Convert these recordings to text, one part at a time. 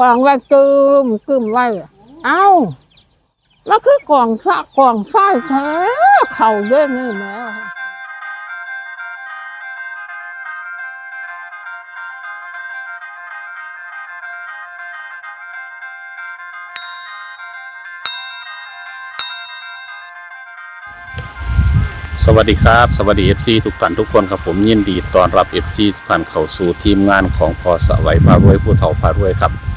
กองไว้กึมกึมไว้เอ้าแล้วคือกองซะกองไส้แท้เข่าเด้งนี่แม่สวัสดีครับ สวัสดี FC ทุกท่านทุกคนครับผมยินดีต้อนรับ FC ทุกท่านเข้าสู่ทีมงานของพอสวัยพารวยผู้เฒ่าพารวยครับ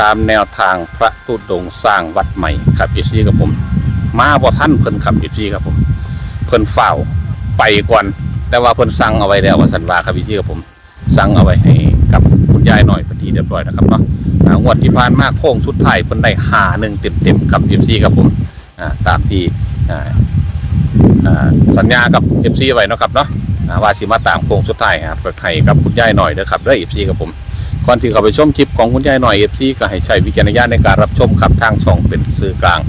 ตามแนวทางพระตุดงสร้างวัดใหม่ครับ FC กับผม มาบ่ท่านเพิ่นครับ FC ครับผมเพิ่นเฝ้าไปก่อน แต่ว่าเพิ่นสั่งเอาไว้แล้วว่าสันวาครับ FC กับผมสั่งเอาไว้ให้กับคุณยายหน่อยเป็นที่เรียบร้อยนะครับเนาะอ่างวดที่ผ่านมาโค้งสุดไทยเพิ่นได้หาหนึ่งเต็มๆกับ FC ครับผมตามที่สัญญากับ FC ไว้เนาะครับเนาะว่าสิมาตามโค้งสุดท้ายครับเปิดให้กับคุณยายหน่อยเด้อครับเด้อ FC กับผม ก่อนที่เข้าไปชมคลิปของคุณยายหน่อย FC ก็ให้ใช้วิจารณญาณในการรับชมครับทางช่องเป็นสื่อกลาง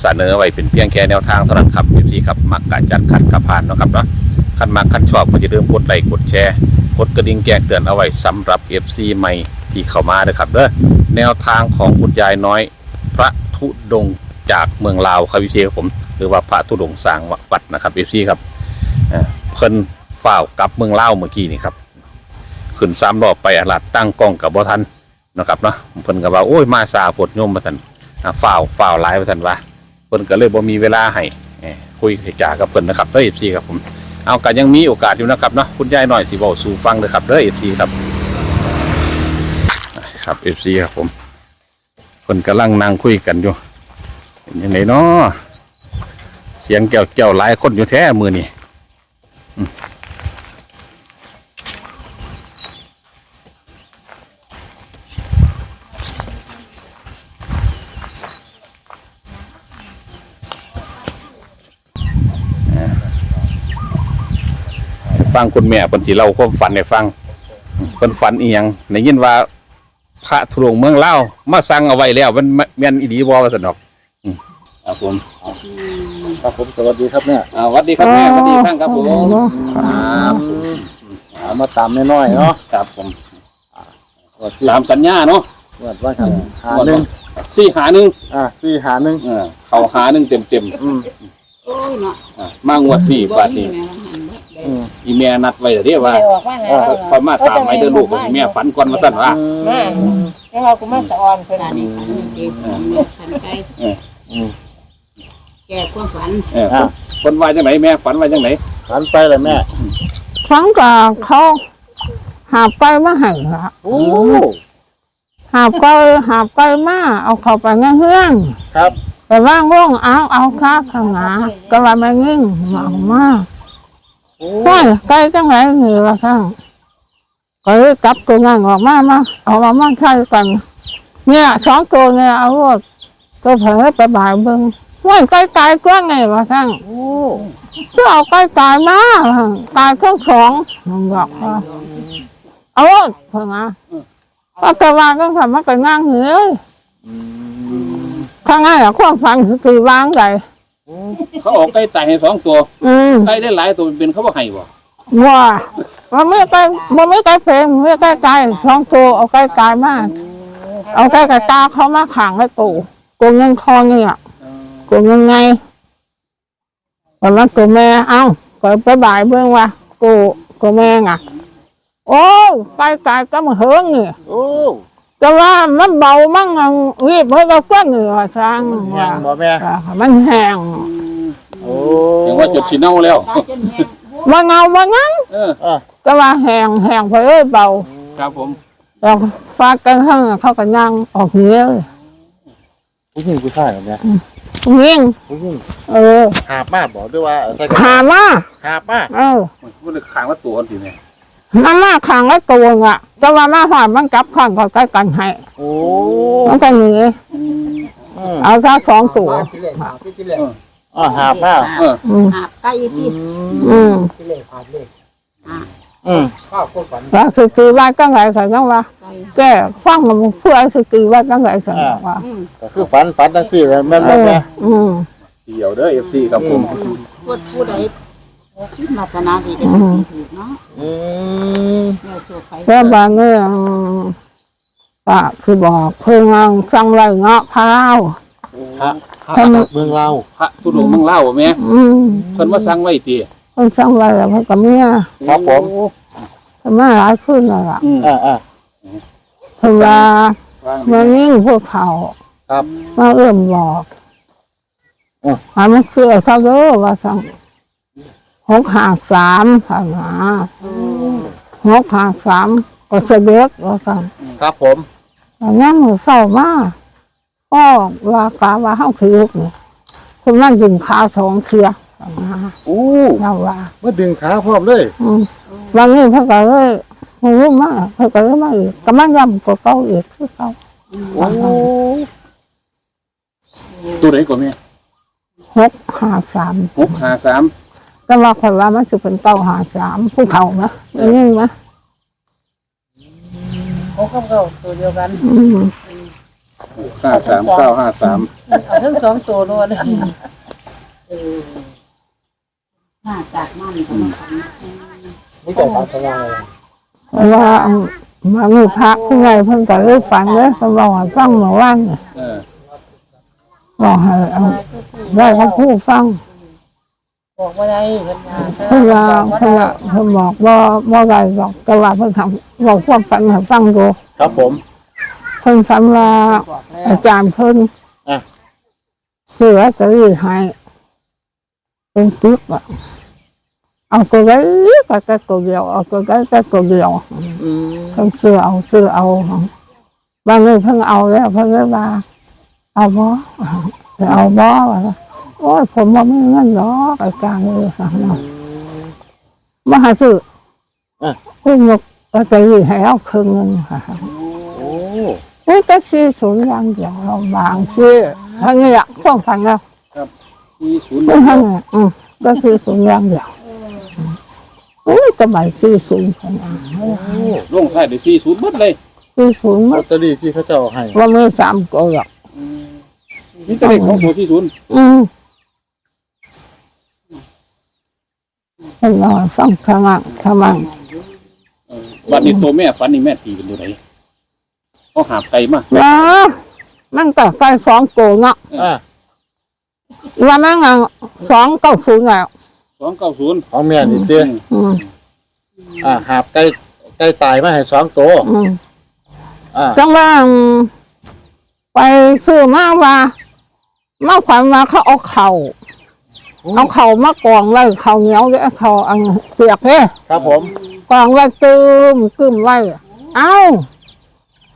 เสนอไว้เป็นเพียงแค่แนวทางเท่านั้นครับ FC ครับมักกะจัดขัดกระพานเนาะครับเนาะคันมักคันชอบก็อย่าลืมกดไลค์กดแชร์กดกระดิ่งแจ้งเตือนเอาไว้สำหรับ FC ใหม่ที่เข้ามาเด้อครับเด้อแนวทางของคุณยายน้อย พระธุดงจากเมืองลาวครับ FC ครับผม หรือว่าพระธุดงสร้างวัดนะครับ FC ครับเพิ่นฝ้าวกลับเมืองเล่าวเมื่อกี้นี่ครับ ขึ้นสามรอบไปอาลาดตั้งกล้องกับบ่ทันนะครับเนาะเพิ่นก็ว่าโอ้ยมาสาฝดโยมมาทันอ่าฝ้าวฝ้าวหลายมาทันว่าเพิ่นก็เลยบ่มีเวลาให้คุยให้จากับเพิ่นนะครับเด้อ FC ครับผมเอากันยังมีโอกาสอยู่นะครับเนาะคุณยายหน่อยสิเว้าสู่ฟังเด้อครับเด้อ FC ครับครับ FC ครับผมเพิ่นกำลังนั่งคุยกันอยู่ยังไงเนาะเสียงแก้วแก้วหลายคนอยู่แท้มือนี่ ฟังคุณแม่คนที่เราความฝันให้ฟังคนฝันอีหยังในยินว่า พระทุรงเมืองเล่าวมาสั่งเอาไว้แล้ว มันแม่นอีดีบอว่าสนอกอืมครับผมครับผมสวัสดีครับเนี่ยอ่าสวัสดีครับแม่สวัสดีครับครับผมครับเอามาตามน้อยๆเนาะครับผมว่าที่ตามสัญญาเนาะว่าว่าครับหาหนึ่งสี่หาหนึ่งอ่าสี่หาหนึ่งเออเขาหาหนึ่งเต็มเต็มอืม โอ้ยเนาะๆอ่ามางวดนี้บาดนี้อืมอีแม่นัดไว้เรียกว่าเดี๋ยวบอกว่าไงคอยมาตามไม่เดินลูกแม่ฝันก่อนมาสั่นว่าแม่แล้วเราก็มาสอนเพิ่นอันนี้ฝันจริงฝันใจอืมแก้ความฝันเออคนคนว่าจังไหนแม่ฝันว่าจังไหนขันไปเลยแม่ฟังกับเขาหาบไปมาให้ละโอ้หาบไปหาบไปมาเอาเข้าไปในเฮือนครับ ไปว่างว่องเอาเอาค้าข้างหนาก็ว่าไม่งิ่งเมามาโอ้ว่าไกลจังไหนเหนือว่าทั้งก็เลยกลับตัวงานออกมามาเอามามาใช้กันเนี่ยสองตัวเนี่ยเอาว่าตัวเผลอไปบ่ายเบิ้งว่าใกล้ตายก็ไงว่าทั้งโอ้ก็เอาใกล้ตายมาตายเครื่องสองมันบอกว่าเอาเพิ่งอะก็กระวางก็ทำมากันง่างเหนืออืม ข้างง่ายอะความฟังคือวางไงเขาออกใกล้ตายให้สองตัวอืมใกล้ได้หลายตัวเป็นเขาบ่ให้บ่ว่ามันไม่ใกล้มันไม่ใกล้เพลงไม่ใกล้ไกลสองตัวเอาใกล้ไกลมาก เอาใกล้กับตาเขามาขังไว้ตูกูเงินทองเนี่ยกูเงินไงตอนนั้นกูแม่เอ้าก็ไปบ่ายเบื้องว่ากูกูแม่ไงโอ้ใกล้ไกลก็มาเฮิงเนี่ยโอ้ แต่ว่ามันเบามั่งอะวีบเมื่อเราเพื่อนเหนือทางแห้งบ่แม่อ่ามันแห้งโอ้เรียกว่าจดสิเน่าแล้วตายจนแห้งมันเงามันงั้นเอออะก็ว่าแห้งแห้งไปเอ้ยเบาครับผมเราฟาดกันข้างเขากันย่างออกเหนียวผู้หญิงผู้ชายครับเนี่ยวิ่งผู้หญิงเออหาบมาบอกด้วยว่าใส่กันหามาหาบมาเออมันเลยขางว่าตัวคนทีเนี่ย น้ำมาขังไว้ตัวอะแต่ว่ามาหอดมันกลับข้างก็ใกล้กันให้โอ้มันก็หนีอืมเอาถ้าสองตัวอ่าหาบมาเอออืมหาบใกล้อืที่มอืมอืมแล้วคือตีว่าจังไรเขาจังว่าแก่ฟังมันเพื่อคือตีว่าจังไรเขาว่าอืมก็คือฝันฝันทั้งสี่เลยแม่นเอบ่อแม่อืมเดี่ยวเด้อ FC ครับผมพูดผู้ใด มาตนาดีได้ดีเนาะอืมแม่โชคไปแต่บางเนี่ยก็คือบอกเพิ่งเอาสั่งไรเงาะพร้าว พระพระจากเมืองเราวพระทุดงค์เมืองเล่าวบ่แม่อืมเพิ่นมาสั่งไว้ติเพิ่งสั่งไรแล้วเพิ่งกับเมียครับผมเพิ่งมาหลายขึ้นแล้วล่ะอืมอ่าอ่าเพิ่งว่าว่างมานิ่งพวกเขาครับมาเอื้อมบอกอะหามันคือเขาเด้อว่าสั่ง หกหาสามผ่านมาหกหาสามก็เสด็จว่าสั่งครับผมแต่งั้นมือเศร้ามากก็ว่ากาว่าเฮาถือเนี่ยคุณนั่งกินข้าวสองเทือสั่งมาโอ้เราว่ามาดึงขาพร้อมเลยอืมบางนี้เพิ่นก็เลยมึงรู้มาเพิ่นก็เลยมาอีกก็มันย่ำกว่าเก่าอีกคือเก่าโอ้ตัวไหนก่อนแม่หกห้าสาม653 แต่ว่าคนว่ามันจะเป็นเก้าหาสามผู้เขานะอย่างนี้นะเขาก็เข้าตัวเดียวกันอืม53953เอาทั้งสองตัวโลดมาจากนั่นก็มาทำนี่แต่ความสว่างเลยเพราะว่ามันมีพระผู้ใหญ่เพิ่นก็เลยฝันเลยเพิ่นบอกให้ฟังเมื่อวานเนี่ยเออบอกให้เอาได้เขาผู้ฟัง บอกว่าได้เพิ่นมาเพิ่นว่าเพิ่นว่าเพิ่นบอกว่าบ่ได้หรอกแต่ว่าเพิ่นทำบอกความฝันให้ฟังดูครับผม เพิ่นฝันว่าบอกแล้วอาจารย์เพิ่นอะคือว่าจะรีดให้เป็นปึ๊กอะเอาตัวไว้ก็จะตัวเดียวเอาตัวไว้จะตัวเดียว อืมเพิ่งซื้อเอาซื้อเอาบางเรื่องเพิ่งเอาแล้วเพิ่งเลยว่าเอาบ่จะ เอาบ่วะโอ้ยผมว่าไม่เงินหรอกอาจารย์เลยสั่งมามาหาซื้ออะเพิ่งยกลอตเตอรี่ให้เอาครึ่งหนึงค่ะโอ้อุ้ยแต่ซื้อศูนย์อย่างเดียวเราบางซื้อทั้งนี้อะความฝันแล้ว40เพิ่งทั้งนี้อืมก็ซื้อศูนย์อย่างเดียวอุ้ยจะใบซื้อศูนย์คนอะลงท้ายด้วย40เบิดเลยซื้อศูนย์ลมาอตเตอรี่ที่เขาเจ้าให้ว่าไม่สามตัวหรอก มีแต่เลขของตัว40อืมเป็นรอยฟังขมังขมังบัดนี้ตัวแม่ฝันนี่แม่ตีเป็นตัวไหนเขาหาบไก่มาว้ามันแต่ไฟสองตัวเนาะอ่าว่ามันงสองเก้าศูนย์แล้ว290ของแม่นี่เตี้ยอืมอ่าหาบใกล้ใกล้ตายมาให้สองตัวอืมอ่าจังว่าไปซื้อมาว่า มาขวัญมาเขาเอาเข่าเอาเข่ามากองไว้เข่าเหนียวเลยเข่าอันเปียกเลยครับผมกองไว้ตึมกึมไว้เอ้า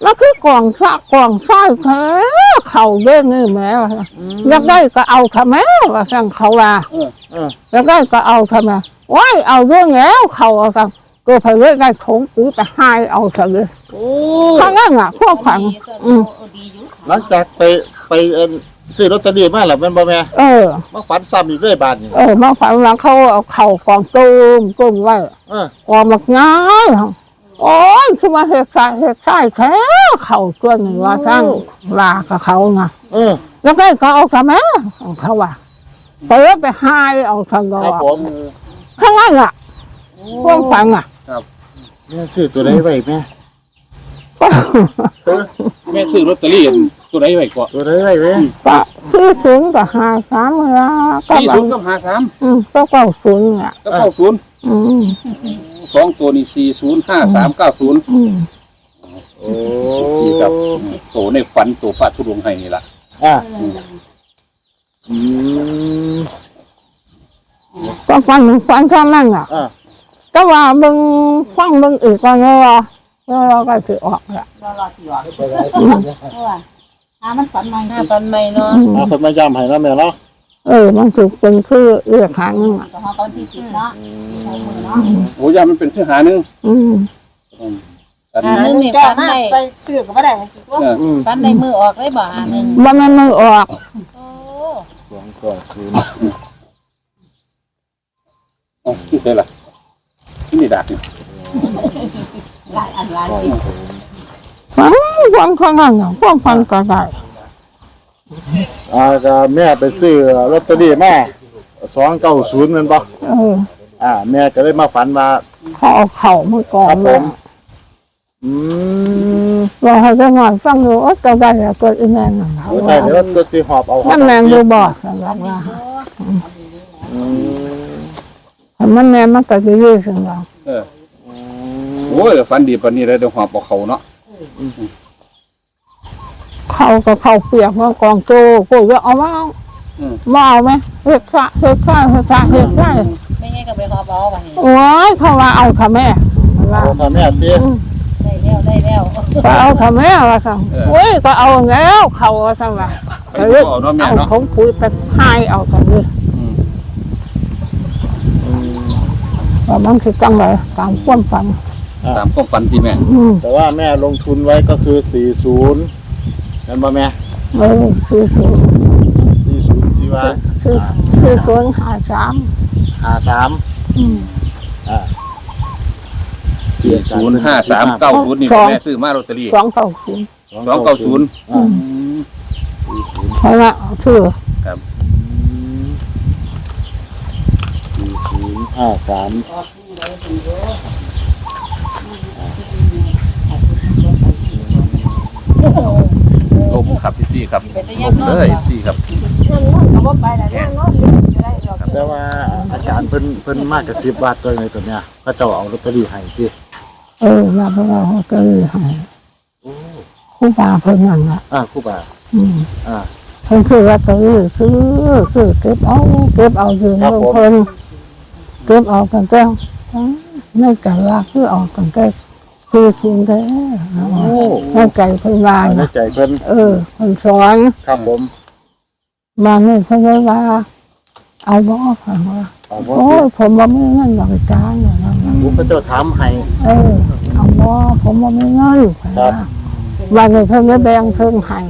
แล้วคือกองซะกองไส้แท้เข่าเด้งนี่แม่ว่าอยากได้ก็เอาค่ะแม่ว่าสั่งเขาว่าเอออยากได้ก็เอาค่ะแม่ว้ายเอาเรื่องแล้วเขาเอาสั่งก็ไปเรื่อยได้ถงกูแต่ให้เอาซะเลยโอ้ข้างนั้นอะข้อฝังอืมดีอยู่หลังจากไปไปเอ็น ซื้อลอตเตอรี่มาแล้วแมันบ่แม่เออ มาฝันซ้ำอีกเรื่อยบาทนี่เออมาฝันว่าเขาเอาเข่ากองตุ้มตุ้มไว้เออกองมักง่ายโอ้ยคือมาเห็ดใส่เห็ดใส่แท้เข่าตัวหนึ่งว่าสั่งลากับเขาไงเออ แล้วก็ก็เอากับแม่ของเขาว่าไปแล้วไปหายเอาทางเราครับผมข้างล่างอะพวกฝังอะแม่ซื้อตัวใดไว้แม่เออแม่ซื้อลอตเตอรี่ ตัวไหนไว้ก่อนตัวใดไว้แม่ก็คือศูนย์กับหาสามเวลาก็สี่บาศูงนย์กับห้าสามอืมก็เก้าศูนย์อะก็เข้าศูนย์อืมสองตัวนี่สี่ศูนย์ห้าสามเก้าศูนย์อืมโอ้สี่ครับตัวในฝันตัวป้าทุดงให้นี่ล่ะอ่าอืมก็ฟังฟังข้างล่างอะอ่าก็ว่ามึงฟังมึงอีกว่าเงาแล้วเราก็ถือออกอะรอรอที่ว่าเพราะ ว่าถ้ามันฝันมันหน้าปันใหม่เนาะอืมเอาคนมาย้ำให้แล้วแม่เนาะเออ มันถือเป็นคือเรียกหางนึงอะก็ฮอตอนที่สิบเนาะใช้มือเนาะโอ้ยามันเป็นเครื่องหาหนึงอืมอืมอันหานี้หนึ่งนี่แก้ฟันมาได้ไปซื้อก็บ่ได้จริงๆว่าเอออืมฟันในมือออกได้บ่หาหนึ่งว่ามันไม่ออก โอ้สองก็คืออ๋อนี่เคยล่ะนี่ดักนี่หลายอันหลายที่ฟัง ฟังข้างล่างอะฟังฟังก็ได้อ่าก็แม่ไปซื้อลอตเตอรี่มาสองเก้าศูนย์นั่นปะเออ อ่า แม่ก็เลยมาฝันมาเขาเอาเข่ามาก่อครันบผมอืมบอกให้ได้หน่อยฟังดูโอ้ตัวได้แล้วตัวอีแมนนั่นโอ้ได้เดี๋ยวตัวที่หอบเอามันแมนดูบ่สำหรับว่าอืมถ้ามันแมนมันก็จะยืดสำหรับเออโอ้ยฟันดีปานนี้เลยเดี๋ยวหอบเอาเขาเนาะ เขาก็เขาเปียกมากองโตกูจะเอามามาเอาไหมเฮ็ดข้าเฮ็ดข้าเฮ็ดข้าเฮ็ดข้าไม่งั้นก็ไปขอบอกว่านี่โอ้ยเขาว่าเอาค่ะแม่ว่าเอาค่ะแม่ตีได้แล้วได้แล้วก็เอาค่ะแม่ว่าค่ะโอ้ยก็เอาแล้วเขาว่าซั่นว่าไปดูเอาเนาะแม่เอาเนาะของคุยไปให้เอาค่ะนี่อืมว่ามันคือจังไดตามความฝันตามความฝันที่แม่อืมแต่ว่าแม่ลงทุนไว้ก็คือสี่ศูนย์ เห็นป่แม่เออคือศูนย์สี่ศูนย์ที่ว่าคือคือศูนย์หาสามหาสามอืม อ่าสี่ศูนย์ห้าสามเก้าศูนย์นี่แม่ซื้อมาลอตเตอรี่สองเก้าศูนย์สองเก้าศูนย์อ่าใช่ละซื้อสี่ศูนย์ห้าสาม ลม ครับพี่ซี่ครับเป็นตะลยัมนนอนเลยพี่ซี่ครับนั่นนอนก็บ่ไปแล้วนั่งนอนจะได้หรอกแต่ว่าอาจารย์เพิ่นเพิ่นมากกระซิบว่าตัวในตัวเนี้ยพระเจ้าเอาลอตเตอรี่ให้ที่เออมาพวกเราก็เลยให้ครู่บาเพิ่นนั่นละอ่าครูบาอืมอ่า เพิ่นซื้อลอตเตอรี่ซื้อซื้อเก็บเอาเก็บเอาอยู่ครับเมืองผม เพิ่นเก็บเอากันแต่ในใจว่าคือเออกกันแต่ คือสูงแท้โอ้ในใจเพิ่นว่าในนะใจเพิ่นเออเพิ่นสอนครับผมมาเนี่ยเพิ่นเลยว่า เอาบ่ค่ะว่าเอาบ่โอ้ยผมบ่มีเงินดอกจ้างอย่างนั้นนะผู้พระเจ้าถามให้ เออเอาบ่ผมบ่มีเงินครับ วันนี้เพิ่นได้แบ่งเพิ่นให้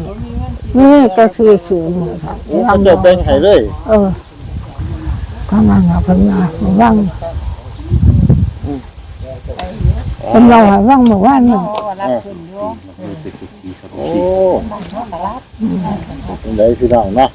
นี่ก็คือสูงนี่ครับผู้พระเจ้าแบ่งให้เลย เออทำงานกับเพิ่นมาว่าง เพิ่นเราให้ว่างบอกว่านี่เพราะว่ารับขึ้นอยู่โอ้นอนตลาดเป็นไรพี่น้องเนาะ